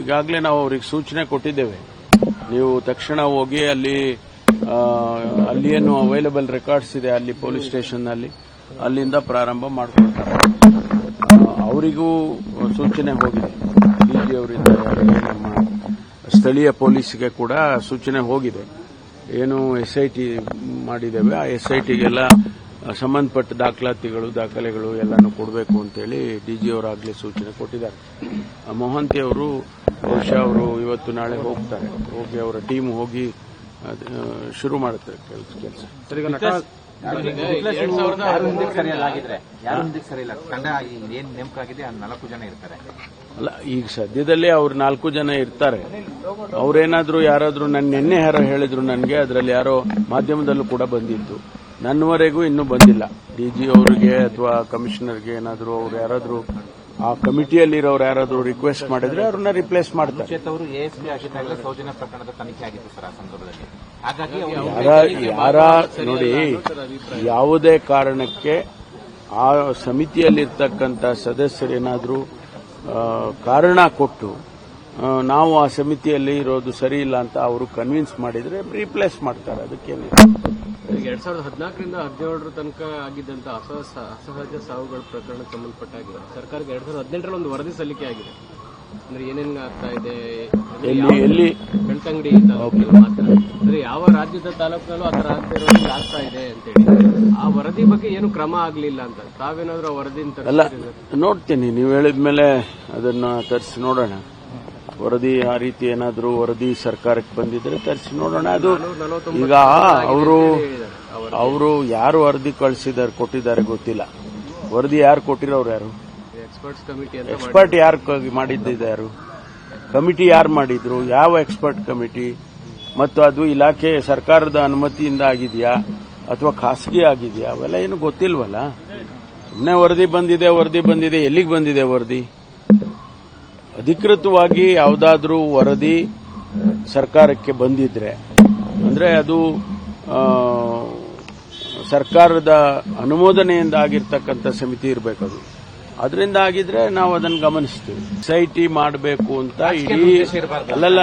ಈಗಾಗಲೇ ನಾವು ಅವ್ರಿಗೆ ಸೂಚನೆ ಕೊಟ್ಟಿದ್ದೇವೆ. ನೀವು ತಕ್ಷಣ ಹೋಗಿ ಅಲ್ಲಿ ಅಲ್ಲಿ ಏನು ಅವೈಲಬಲ್ ರೆಕಾರ್ಡ್ಸ್ ಇದೆ, ಅಲ್ಲಿ ಪೊಲೀಸ್ ಸ್ಟೇಷನ್ನಲ್ಲಿ ಅಲ್ಲಿಂದ ಪ್ರಾರಂಭ ಮಾಡ್ಕೊಳ್ತಾರೆ ಅವರಿಗೂ ಸೂಚನೆ ಹೋಗಿದೆ. ಡಿಜಿ ಅವರಿಂದ ನಮ್ಮ ಸ್ಥಳೀಯ ಪೊಲೀಸ್ಗೆ ಕೂಡ ಸೂಚನೆ ಹೋಗಿದೆ. ಏನು ಎಸ್ ಐ ಮಾಡಿದ್ದೇವೆ. ಆ ಎಸ್ ಐ ಸಂಬಂಧಪಟ್ಟ ದಾಖಲಾತಿಗಳು ದಾಖಲೆಗಳು ಎಲ್ಲಾನು ಕೊಡಬೇಕು ಅಂತೇಳಿ ಡಿಜಿ ಅವರಾಗಲೇ ಸೂಚನೆ ಕೊಟ್ಟಿದ್ದಾರೆ. ಆ ಮೊಹಂತಿ ಅವರು ಬಹುಶಃ ಅವರು ಇವತ್ತು ನಾಳೆ ಹೋಗ್ತಾರೆ. ಹೋಗಿ ಅವರ ಟೀಮ್ ಹೋಗಿ ಶುರು ಮಾಡುತ್ತೆ ಕೆಲಸ ಕೆಲಸ. ಆಗಿದೆ ನಾಲ್ಕು ಜನ ಇರ್ತಾರೆ. ಅಲ್ಲ ಈಗ ಸದ್ಯದಲ್ಲೇ ಅವ್ರು ನಾಲ್ಕು ಜನ ಇರ್ತಾರೆ. ಅವ್ರೇನಾದ್ರೂ ಯಾರಾದ್ರೂ ನನ್ನ ನಿನ್ನೆ ಯಾರೋ ಹೇಳಿದ್ರು ನನಗೆ ಅದರಲ್ಲಿ ಯಾರೋ ಮಾಧ್ಯಮದಲ್ಲೂ ಕೂಡ ಬಂದಿತ್ತು ನನ್ನವರೆಗೂ ಇನ್ನೂ ಬಂದಿಲ್ಲ. ಡಿ ಜಿ ಅವರಿಗೆ ಅಥವಾ ಕಮಿಷನರ್ಗೆ ಏನಾದರೂ ಅವ್ರು ಯಾರಾದ್ರೂ ಆ ಕಮಿಟಿಯಲ್ಲಿರೋರು ಯಾರಾದ್ರೂ ರಿಕ್ವೆಸ್ಟ್ ಮಾಡಿದ್ರೆ ಅವ್ರನ್ನ ರಿಪ್ಲೇಸ್ ಮಾಡ್ತಾರೆ. ಯಾರ ನೋಡಿ ಯಾವುದೇ ಕಾರಣಕ್ಕೆ ಆ ಸಮಿತಿಯಲ್ಲಿರ್ತಕ್ಕಂಥ ಸದಸ್ಯರೇನಾದರೂ ಕಾರಣ ಕೊಟ್ಟು ನಾವು ಆ ಸಮಿತಿಯಲ್ಲಿ ಇರೋದು ಸರಿ ಇಲ್ಲ ಅಂತ ಅವರು ಕನ್ವಿನ್ಸ್ ಮಾಡಿದ್ರೆ ರೀಪ್ಲೇಸ್ ಮಾಡ್ತಾರೆ ಅದಕ್ಕೇನಿಲ್ಲ ಈಗ ಎರಡ್ ಸಾವಿರದ ಹದಿನಾಲ್ಕರಿಂದ ಹದಿನೇಳರ ತನಕ ಆಗಿದ್ದಂತ ಅಸಹ ಅಸಹಜ ಸಾವುಗಳ ಪ್ರಕರಣ ಸಂಬಂಧಪಟ್ಟಾಗಿದೆ. ಸರ್ಕಾರಕ್ಕೆ ಎರಡ್ ಸಾವಿರದ ಹದಿನೆಂಟರಲ್ಲಿ ಒಂದು ವರದಿ ಸಲ್ಲಿಕೆ ಆಗಿದೆ. ಅಂದ್ರೆ ಏನೇನ್ ಆಗ್ತಾ ಇದೆ? ಎಲ್ಲಿ ಯಾವ- ಎಲ್ಲಿ ಬೆಳ್ತಂಗಡಿ ತಾಲೂಕಿನಲ್ಲಿ ಮಾತ್ರ ಅಂದ್ರೆ ಯಾವ ರಾಜ್ಯದ ತಾಲೂಕಿನಲ್ಲೂ ಆ ಆಗ್ತಾ ಇರೋದು ಆಗ್ತಾ ಇದೆ ಅಂತೇಳಿ ಆ ವರದಿ ಬಗ್ಗೆ ಏನು ಕ್ರಮ ಆಗ್ಲಿಲ್ಲ ಅಂತ. ತಾವೇನಾದ್ರೂ ವರದಿ ವರದಿನ ಅಲ್ಲ ತರಿಸಿದ್ರೆ ನೋಡ್ತೀನಿ. ನೀವು ಹೇಳಿದ್ಮೇಲೆ ಅದನ್ನ ತರಿಸಿ ನೋಡೋಣ. ವರದಿ ಆ ರೀತಿ ಏನಾದರೂ ವರದಿ ಸರ್ಕಾರಕ್ಕೆ ಬಂದಿದ್ರೆ ತರಿಸಿ ನೋಡೋಣ. ಅದು ಈಗ ಅವರು ಅವರು ಯಾರು ವರದಿ ಕಳಿಸಿದ್ದಾರೆ ಕೊಟ್ಟಿದ್ದಾರೆ ಗೊತ್ತಿಲ್ಲ. ವರದಿ ಯಾರು ಕೊಟ್ಟಿರೋರು ಯಾರು? ಎಕ್ಸ್ಪರ್ಟ್ ಯಾರು ಮಾಡಿದ್ದು ಮಾಡಿದ್ದಿದೆ ಯಾರು? ಕಮಿಟಿ ಯಾರು ಮಾಡಿದ್ರು? ಯಾವ ಎಕ್ಸ್ಪರ್ಟ್ ಕಮಿಟಿ ಮತ್ತು ಅದು ಇಲಾಖೆ ಸರ್ಕಾರದ ಅನುಮತಿಯಿಂದ ಆಗಿದೆಯಾ? ಅಥವಾ ಖಾಸಗಿ ಆಗಿದೆಯಾ? ಅವೆಲ್ಲ ಏನು ಗೊತ್ತಿಲ್ವಲ್ಲ? ಸುಮ್ಮನೆ ವರದಿ ಬಂದಿದೆ ವರದಿ ಬಂದಿದೆ ಎಲ್ಲಿಗೆ ಬಂದಿದೆ ವರದಿ? ಅಧಿಕೃತವಾಗಿ ಯಾವುದಾದ್ರೂ ವರದಿ ಸರ್ಕಾರಕ್ಕೆ ಬಂದಿದ್ರೆ ಅಂದ್ರೆ ಅದು ಸರ್ಕಾರದ ಅನುಮೋದನೆಯಿಂದ ಆಗಿರ್ತಕ್ಕಂಥ ಸಮಿತಿ ಇರಬೇಕದು. ಅದರಿಂದ ಆಗಿದ್ರೆ ನಾವು ಅದನ್ನು ಗಮನಿಸ್ತೀವಿ. ಸೈಟಿ ಮಾಡಬೇಕು ಅಂತ ಇಡೀ ಅಲ್ಲಲ್ಲ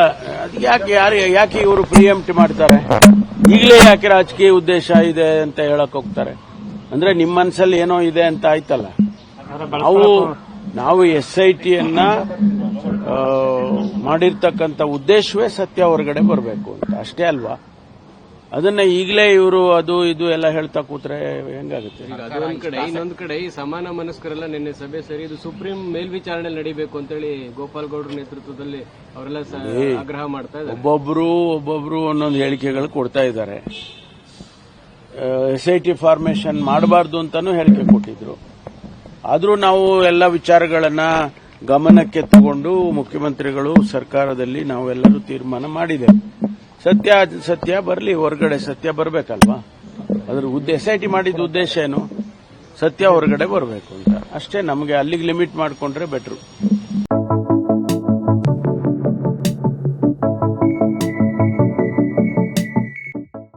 ಯಾಕೆ ಯಾರು ಯಾಕೆ ಇವರು ಪ್ರಿಯಂಪ್ಟ್ ಮಾಡ್ತಾರೆ? ಈಗಲೇ ಯಾಕೆ ರಾಜಕೀಯ ಉದ್ದೇಶ ಇದೆ ಅಂತ ಹೇಳಕ್ ಹೋಗ್ತಾರೆ? ಅಂದ್ರೆ ನಿಮ್ಮ ಮನಸ್ಸಲ್ಲಿ ಏನೋ ಇದೆ ಅಂತ ಆಯ್ತಲ್ಲ? ನಾವು ನಾವು ಎಸ್ ಐ ಟಿಯನ್ನ ಮಾಡಿರ್ತಕ್ಕಂಥ ಉದ್ದೇಶವೇ ಸತ್ಯ ಹೊರಗಡೆ ಬರಬೇಕು ಅಂತ. ಅಷ್ಟೇ ಅಲ್ವಾ? ಅದನ್ನ ಈಗಲೇ ಇವರು ಅದು ಇದು ಎಲ್ಲ ಹೇಳ್ತಾ ಕೂತ್ರೆ ಹೆಂಗಾಗುತ್ತೆ? ಅದೊಂದ್ ಕಡೆ ಇನ್ನೊಂದ್ ಕಡೆ ಈ ಸಮಾನ ಮನಸ್ಕರೆಲ್ಲ ನಿನ್ನೆ ಸಭೆ ಸೇರಿ ಇದು ಸುಪ್ರೀಂ ಮೇಲ್ವಿಚಾರಣೆ ನಡೀಬೇಕು ಅಂತೇಳಿ ಗೋಪಾಲ್ ಗೌಡ್ರ ನೇತೃತ್ವದಲ್ಲಿ ಅವರೆಲ್ಲ ಆಗ್ರಹ ಮಾಡ್ತಾ ಇದ್ದಾರೆ. ಒಬ್ಬೊಬ್ರು ಒಬ್ಬೊಬ್ರು ಒಂದೊಂದು ಹೇಳಿಕೆಗಳು ಕೊಡ್ತಾ ಇದ್ದಾರೆ. ಎಸ್ ಐ ಟಿ ಫಾರ್ಮೇಶನ್ ಮಾಡಬಾರ್ದು ಅಂತಾನು ಹೇಳಿಕೆ ಕೊಟ್ಟಿದ್ರು. ಆದರೂ ನಾವು ಎಲ್ಲ ವಿಚಾರಗಳನ್ನ ಗಮನಕ್ಕೆ ತಗೊಂಡು ಮುಖ್ಯಮಂತ್ರಿಗಳು ಸರ್ಕಾರದಲ್ಲಿ ನಾವೆಲ್ಲರೂ ತೀರ್ಮಾನ ಮಾಡಿದ್ದೇವೆ. ಸತ್ಯ ಸತ್ಯ ಬರಲಿ, ಹೊರಗಡೆ ಸತ್ಯ ಬರಬೇಕಲ್ವಾ? ಅದ್ರ ಉದ್ದೇಶ ಎಸ್ ಐ ಮಾಡಿದ ಉದ್ದೇಶ ಏನು? ಸತ್ಯ ಹೊರಗಡೆ ಬರಬೇಕು ಅಂತ. ಅಷ್ಟೇ ನಮಗೆ ಅಲ್ಲಿಗೆ ಲಿಮಿಟ್ ಮಾಡಿಕೊಂಡ್ರೆ ಬೆಟ್ರು